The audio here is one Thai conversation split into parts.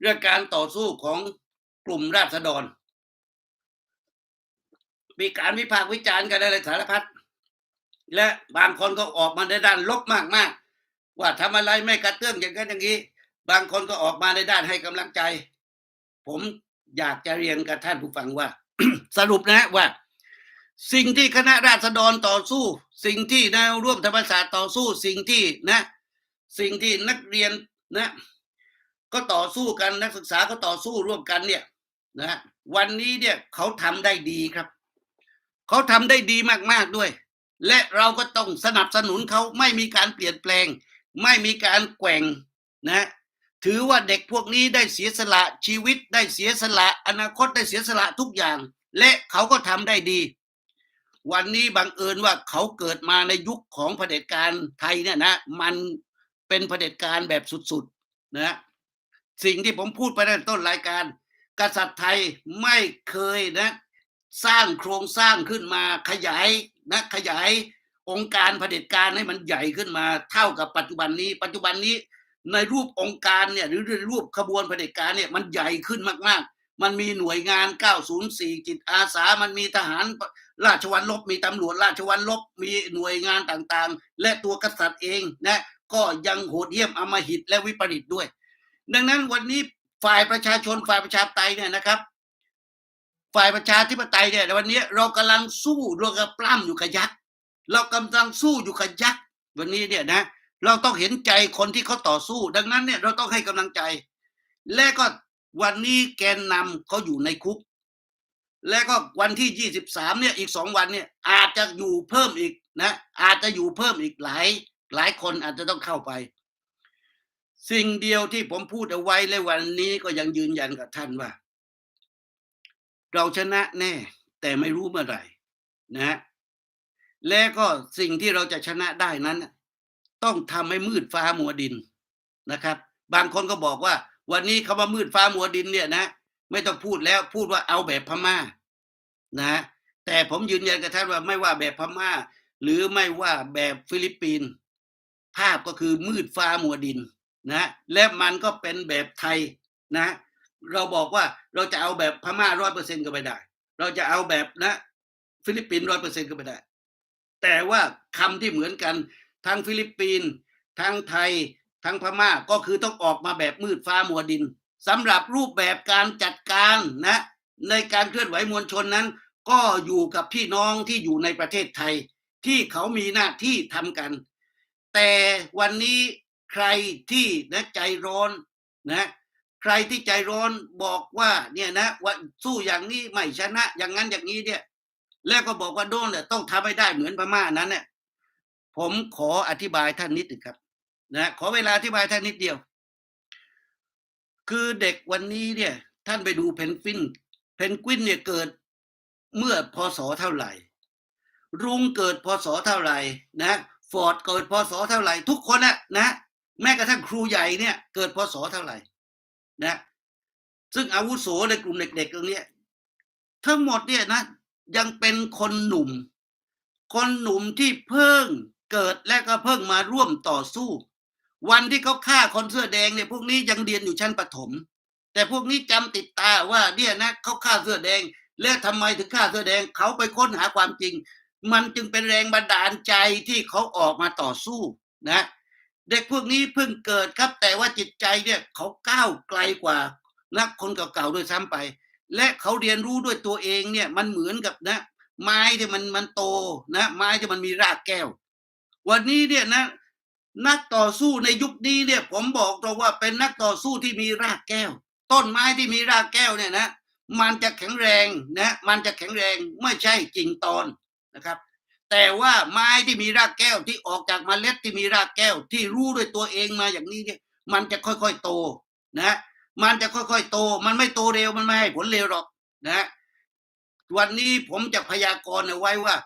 เรื่องการต่อสู้ของกลุ่มราษฎร มีการวิพากษ์วิจารณ์กันอะไรสารพัดและบางคนก็ออกมาในด้านลบมากๆ ว่าทำอะไรไม่กระเตื้องอย่างนั้นอย่างนี้ บางคนก็ออกมาในด้านให้กำลังใจ ผมอยากจะเรียนกับท่านผู้ฟังว่า สรุปนะว่า สิ่งที่คณะราษฎรต่อสู้ สิ่งที่แนวร่วมธรรมศาสตร์ต่อสู้ สิ่งที่นะ สิ่งที่นักเรียนนะ ก็ต่อสู้กันนักศึกษาก็ต่อสู้ร่วมกันเนี่ยนะวันนี้เนี่ยเขาทำได้ดีครับ เขาทำได้ดีมากๆด้วย และเราก็ต้องสนับสนุนเขาไม่มีการเปลี่ยนแปลง ไม่มีการแกว่งนะถือว่าเด็กพวกนี้ได้เสียสละชีวิตได้เสียสละ อนาคตได้เสียสละทุกอย่าง และเขาก็ทำได้ดี วันนี้บังเอิญว่าเขาเกิดมาในยุคของเผด็จการไทยเนี่ยนะมันเป็นเผด็จการแบบสุดๆนะ สิ่งที่ผมพูดไปในต้นรายการ กษัตริย์ไทยไม่เคยนะ สร้างโครงสร้างขึ้นมาขยายนะขยายองค์การเผด็จการให้มันใหญ่ขึ้นมาเท่ากับปัจจุบันนี้ ปัจจุบันนี้ในรูปองค์การเนี่ยหรือรูปขบวนเผด็จการเนี่ยมันใหญ่ขึ้นมากๆ มันมีหน่วยงาน 904 จิตอาสา มันมีทหารราชวัลลบมีตำรวจราชวัลลบมีหน่วยงานต่างๆ และตัวกษัตริย์เองนะก็ยังโหดเหี้ยมอมหิตและวิปริตด้วย ดังนั้นวันนี้ฝ่ายประชาชนฝ่ายประชาธิปไตยเนี่ยนะครับ ฝ่ายประชาธิปไตยเนี่ยวันนี้เรากำลังสู้เรากำลังปล้ำอยู่กับยักษ์เรากำลังสู้อยู่กับยักษ์วันนี้เนี่ยนะเราต้องเห็นใจคนที่เขาต่อสู้ ดังนั้นเนี่ยเราต้องให้กำลังใจ และก็วันนี้แกนนำเขาอยู่ในคุก และก็วันที่23เนี่ยอีกสองวันเนี่ยอาจจะอยู่เพิ่มอีกนะ อาจจะอยู่เพิ่มอีกหลายหลายคนอาจจะต้องเข้าไป สิ่งเดียวที่ผมพูดเอาไว้ในวันนี้ก็ยังยืนยันกับท่านว่า เราชนะแน่ แต่ไม่รู้เมื่อไหร่นะ และก็สิ่งที่เราจะชนะได้นั้น ต้องทำให้มืดฟ้ามัวดินนะครับ บางคนก็บอกว่า วันนี้คำว่ามืดฟ้ามัวดินเนี่ยนะ ไม่ต้องพูดแล้วพูดว่าเอาแบบพม่านะแต่ผมยืนยันกับท่านว่าไม่ว่าแบบพม่า หรือไม่ว่าแบบฟิลิปปินส์ภาพก็คือมืดฟ้ามัวดิน นะและมันก็เป็นแบบไทยนะ เราบอกว่าเราจะเอาแบบพม่าร้อยเปอร์เซ็นก็ไม่ได้ เราจะเอาแบบนะ ฟิลิปปินส์ร้อยเปอร์เซ็นก็ไม่ได้ แต่ว่าคำที่เหมือนกันทั้งฟิลิปปินส์ทั้งไทยทั้งพม่าก็คือต้องออกมาแบบมืดฟ้ามัวดินสำหรับรูปแบบการจัดการนะ ในการเคลื่อนไหวมวลชนนั้น ก็อยู่กับพี่น้องที่อยู่ในประเทศไทย ที่เขามีหน้าที่ทำกัน แต่วันนี้ ใครที่นะใจร้อนนะใครที่ใจร้อนบอกว่าเนี่ยนะว่าสู้อย่างนี้ไม่ชนะ อย่างนั้นอย่างนี้เนี่ย แล้วก็บอกว่าโดนเนี่ยต้องทำให้ได้เหมือนพม่านั้นเนี่ยผมขออธิบายท่านนิดหนึ่งครับนะขอเวลาอธิบายท่านนิดเดียว คือเด็กวันนี้เนี่ย ท่านไปดูเพนกวินเพนกวินเนี่ยเกิดเมื่อพศเท่าไหร่ รุงเกิดพศเท่าไหร่นะฟอร์ดเกิดพศเท่าไหร่ ทุกคนนะนะ แม้กระทั่งครูใหญ่เนี่ย เกิดพศเท่าไหร่นะซึ่งอาวุโสในกลุ่มเด็กๆตรงนี้ทั้งหมดเนี่ยนะยังเป็นคนหนุ่ม คนหนุ่มที่เพิ่งเกิดและก็เพิ่งมาร่วมต่อสู้ วันที่เขาฆ่าคนเสื้อแดงเนี่ยพวกนี้ยังเรียนอยู่ชั้นประถม แต่พวกนี้จำติดตาว่าเนี่ยนะเขาฆ่าเสื้อแดง และทำไมถึงฆ่าเสื้อแดงเขาไปค้นหาความจริง มันจึงเป็นแรงบันดาลใจที่เขาออกมาต่อสู้นะ เด็กพวกนี้เพิ่งเกิดครับ แต่ว่าจิตใจเนี่ยเขาก้าวไกลกว่านักคนเก่าๆด้วยซ้ำไป และเขาเรียนรู้ด้วยตัวเองเนี่ยมันเหมือนกับนะ ไม้ที่มันมันโตนะ ไม้ที่มันมีรากแก้ว วันนี้เนี่ยนะ นักต่อสู้ในยุคนี้เนี่ย ผมบอกตรงว่าเป็นนักต่อสู้ที่มีรากแก้ว ต้นไม้ที่มีรากแก้วเนี่ยนะ มันจะแข็งแรงนะ มันจะแข็งแรงไม่ใช่จริงตอนนะครับ แต่ว่าไม้ที่มีรากแก้วที่ออกจากมเมล็ดที่มีรากแก้ว ที่รู้ด้วยตัวเองมาอย่างนี้เนี่ยมันจะค่อยๆโตนะมันจะค่อยๆโต มันไม่โตเร็วมันไม่ให้ผลเร็วหรอกนะวันนี้ผมจะพยากรณ์เอาไว้ว่า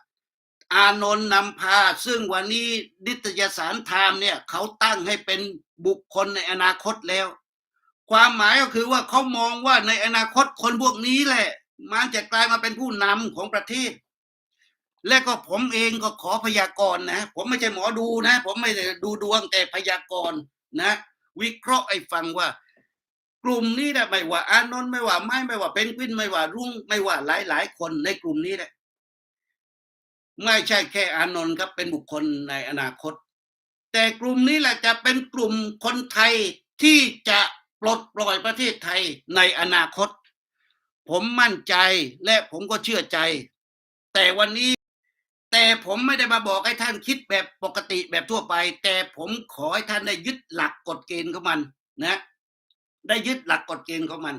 อานนท์นำพา ซึ่งวันนี้นิตยสารไทม์เนี่ย เขาตั้งให้เป็นบุคคลในอนาคตแล้ว ความหมายก็คือว่าเขามองว่าในอนาคตคนพวกนี้แหละ มันจะกลายมาเป็นผู้นำของประเทศ และก็ผมเองก็ขอพยากรณ์นะ ผมไม่ใช่หมอดูนะ ผมไม่ได้ดูดวงแต่พยากรณ์นะ วิเคราะห์ไอ้ฟังว่า กลุ่มนี้นะไม่ว่า อานนท์ไม่ว่าไม่ไม่ว่าเป็นกวินไม่ว่ารุ่งไม่ว่าหลายหลายคนในกลุ่มนี้แหละไม่ใช่แค่อานนท์ครับเป็นบุคคลในอนาคต แต่กลุ่มนี้แหละจะเป็นกลุ่มคนไทยที่จะปลดปล่อยประเทศไทยในอนาคต ผมมั่นใจและผมก็เชื่อใจ แต่วันนี้ แต่ผมไม่ได้มาบอกให้ท่านคิดแบบปกติแบบทั่วไป แต่ผมขอให้ท่านได้ยึดหลักกฎเกณฑ์ของมัน นะ ได้ยึดหลักกฎเกณฑ์ของมัน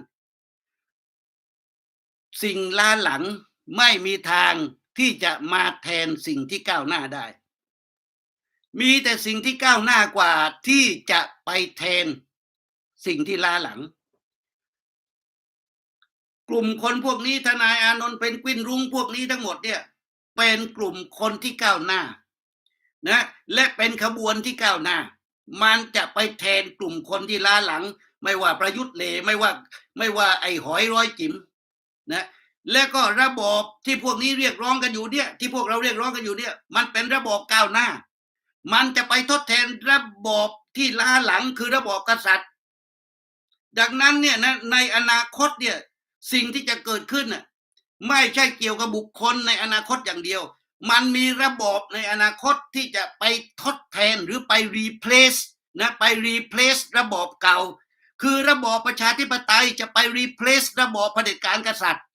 สิ่งล้าหลังไม่มีทางที่จะมาแทนสิ่งที่ก้าวหน้าได้ มีแต่สิ่งที่ก้าวหน้ากว่าที่จะไปแทนสิ่งที่ล้าหลัง กลุ่มคนพวกนี้ทนายอานนท์เป็นกวินรุ้งพวกนี้ทั้งหมดเนี่ย เป็นกลุ่มคนที่ก้าวหน้านะและเป็นขบวนที่ก้าวหน้า มันจะไปแทนกลุ่มคนที่ล้าหลัง ไม่ว่าประยุทธ์เลไม่ว่า ไม่ว่าไอ้หอยร้อยจิ๋มนะและก็ระบอบที่พวกนี้เรียกร้องกันอยู่เนี่ย ที่พวกเราเรียกร้องกันอยู่เนี่ย มันเป็นระบอบก้าวหน้า มันจะไปทดแทนระบอบที่ล้าหลังคือระบอบกษัตริย์ ดังนั้นเนี่ยนะในอนาคตเนี่ยสิ่งที่จะเกิดขึ้นน่ะ ไม่ใช่เกี่ยวกับบุคคลในอนาคตอย่างเดียว มันมีระบอบในอนาคตที่จะไปทดแทนหรือไป replace นะไป replace ระบอบเก่า คือระบอบประชาธิปไตยจะไป replace ระบอบเผด็จการกษัตริย์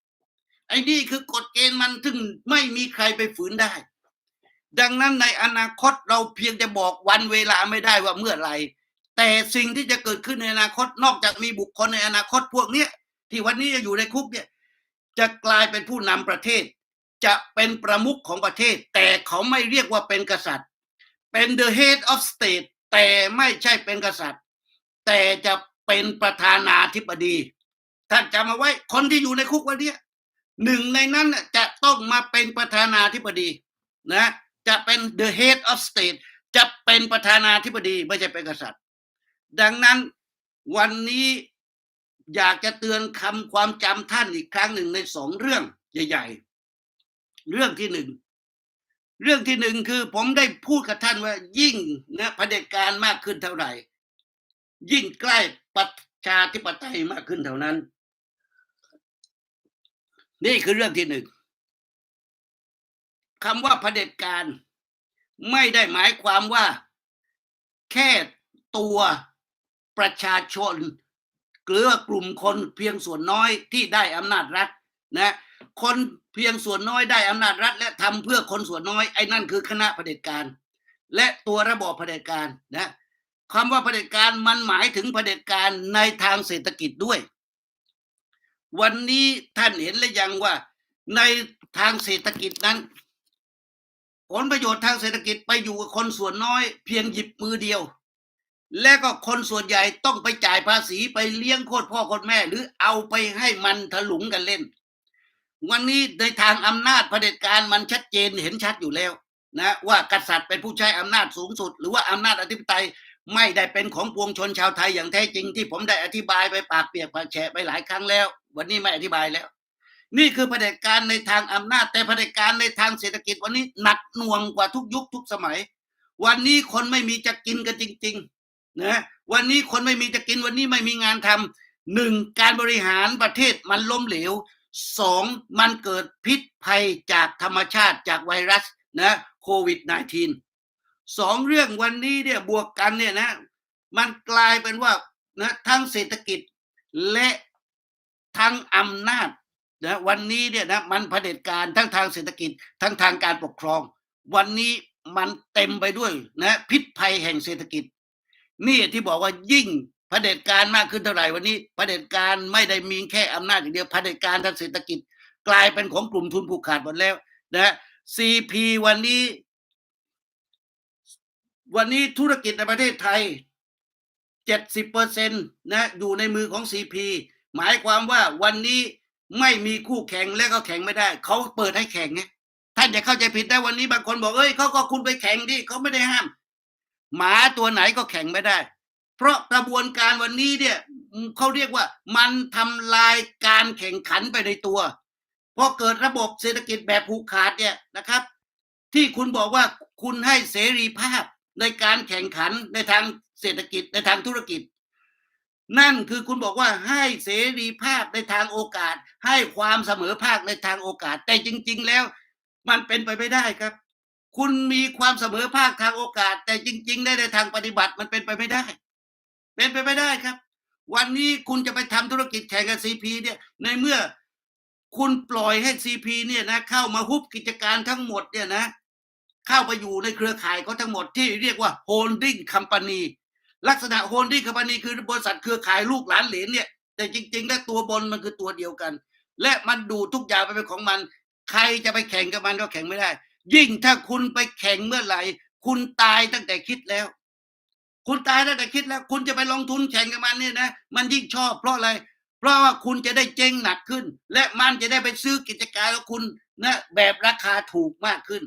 ไอ้นี่คือกฎเกณฑ์มันถึงไม่มีใครไปฝืนได้ ดังนั้นในอนาคตเราเพียงจะบอกวันเวลาไม่ได้ว่าเมื่อไรแต่สิ่งที่จะเกิดขึ้นในอนาคตนอกจากมีบุคคลในอนาคตพวกเนี้ยที่วันนี้จะอยู่ในคุกเนี่ย จะกลายเป็นผู้นำประเทศ จะเป็นประมุขของประเทศ แต่เขาไม่เรียกว่าเป็นกษัตริย์ เป็น the head of state แต่ไม่ใช่เป็นกษัตริย์ แต่จะเป็นประธานาธิบดีท่านจำเอาไว้คนที่อยู่ในคุกวันนี้หนึ่งในนั้นจะต้องมาเป็นประธานาธิบดีนะจะเป็น the head of state จะเป็นประธานาธิบดีไม่ใช่เป็นกษัตริย์ ดังนั้นวันนี้ อยากจะเตือนคำความจำท่านอีกครั้งหนึ่งในสองเรื่องใหญ่ ๆ เรื่องที่หนึ่งเรื่องที่หนึ่งคือผมได้พูดกับท่านว่ายิ่งนะเผด็จการมากขึ้นเท่าไหร่ ยิ่งใกล้ประชาธิปไตยมากขึ้นเท่านั้น นี่คือเรื่องที่หนึ่งคำว่าเผด็จการไม่ได้หมายความว่า แค่ตัวประชาชน หรือว่ากลุ่มคนเพียงส่วนน้อยที่ได้อำนาจรัฐนะคนเพียงส่วนน้อยได้อำนาจรัฐ และทำเพื่อคนส่วนน้อยไอ้นั่นคือคณะเผด็จการ และตัวระบอบเผด็จการนะคำว่าเผด็จการมันหมายถึงเผด็จการในทางเศรษฐกิจด้วย วันนี้ท่านเห็นหรือยังว่าในทางเศรษฐกิจนั้น ผลประโยชน์ทางเศรษฐกิจไปอยู่กับคนส่วนน้อย เพียงหยิบมือเดียว และก็คนส่วนใหญ่ต้องไปจ่ายภาษีไปเลี้ยงโคตรพ่อโคตรแม่ หรือเอาไปให้มันถลุงกันเล่น วันนี้ในทางอำนาจเผด็จการมันชัดเจนเห็นชัดอยู่แล้วนะว่ากษัตริย์เป็นผู้ใช้อำนาจสูงสุด หรือว่าอำนาจอธิปไตยไม่ได้เป็นของปวงชนชาวไทยอย่างแท้จริงที่ผมได้อธิบายไปปากเปียกปากแฉะไปหลายครั้งแล้ว วันนี้ไม่อธิบายแล้ว นี่คือเผด็จการในทางอำนาจแต่เผด็จการในทางเศรษฐกิจวันนี้หนักหน่วงกว่าทุกยุคทุกสมัย วันนี้คนไม่มีจะกินกันจริง ๆ นะวันนี้คนไม่มีจะกินวันนี้ไม่มีงานทำหนึ่งการบริหารประเทศมันล้มเหลวสองมันเกิดพิษภัยจากธรรมชาติจากไวรัสนะโควิด -19 สองเรื่องวันนี้เนี่ยบวกกันเนี่ยนะมันกลายเป็นว่านะทั้งเศรษฐกิจและทั้งอำนาจนะวันนี้เนี่ยนะมันเผด็จการทั้งทางเศรษฐกิจ ทั้งทางการปกครอง วันนี้มันเต็มไปด้วยนะพิษภัยแห่งเศรษฐกิจ นี่ที่บอกว่ายิ่งเผด็จการมากขึ้นเท่าไหร่วันนี้เผด็จการไม่ได้มีแค่อำนาจอย่างเดียวเผด็จการทางเศรษฐกิจ กลายเป็นของกลุ่มทุนผูกขาดหมดแล้วนะซีพีวันนี้ วันนี้ธุรกิจในประเทศไทยเจ็ดสิบเปอร์เซ็นต์นะอยู่ในมือของซีพีหมายความว่าวันนี้ไม่มีคู่แข่งและก็แข่งไม่ได้ เขาเปิดให้แข่งไงท่านจะเข้าใจผิดได้วันนี้บางคนบอกเอ้ยเขาก็คุณไปแข่งดิเขาไม่ได้ห้าม หมาตัวไหนก็แข่งไม่ได้ เพราะกระบวนการวันนี้เนี่ยเขาเรียกว่ามันทำลายการแข่งขันไปในตัวพอเกิดระบบเศรษฐกิจแบบผูกขาดเนี่ยนะครับ ที่คุณบอกว่าคุณให้เสรีภาพในการแข่งขันในทางเศรษฐกิจในทางธุรกิจ นั่นคือคุณบอกว่าให้เสรีภาพในทางโอกาส ให้ความเสมอภาคในทางโอกาส แต่จริง ๆ แล้ว มันเป็นไปไม่ได้ครับ คุณมีความเสมอภาคทางโอกาส แต่จริง ๆ ได้ในทางปฏิบัติมันเป็นไปไม่ได้ เป็นไปไม่ได้ครับ วันนี้คุณจะไปทำธุรกิจแข่งกับซีพีเนี่ย ในเมื่อคุณปล่อยให้ซีพีเนี่ยนะ เข้ามาฮุบกิจการทั้งหมดเนี่ยนะ เข้าไปอยู่ในเครือข่ายเขาทั้งหมดที่เรียกว่าโฮลดิ้งคัมปานีลักษณะโฮลดิ้งคัมปานีคือบริษัทเครือข่ายลูกหลานเหลนเนี่ย แต่จริง ๆ แล้วตัวบนมันคือตัวเดียวกัน และมันดูทุกอย่างไปเป็นของมัน ใครจะไปแข่งกับมันก็แข่งไม่ได้ ยิ่งถ้าคุณไปแข่งเมื่อไหร่ คุณตายตั้งแต่คิดแล้ว คุณตายตั้งแต่คิดแล้ว คุณจะไปลงทุนแข่งกับมันเนี่ยนะ มันยิ่งชอบเพราะอะไร เพราะว่าคุณจะได้เจ๊งหนักขึ้น และมันจะได้ไปซื้อกิจการของคุณนะแบบราคาถูกมากขึ้น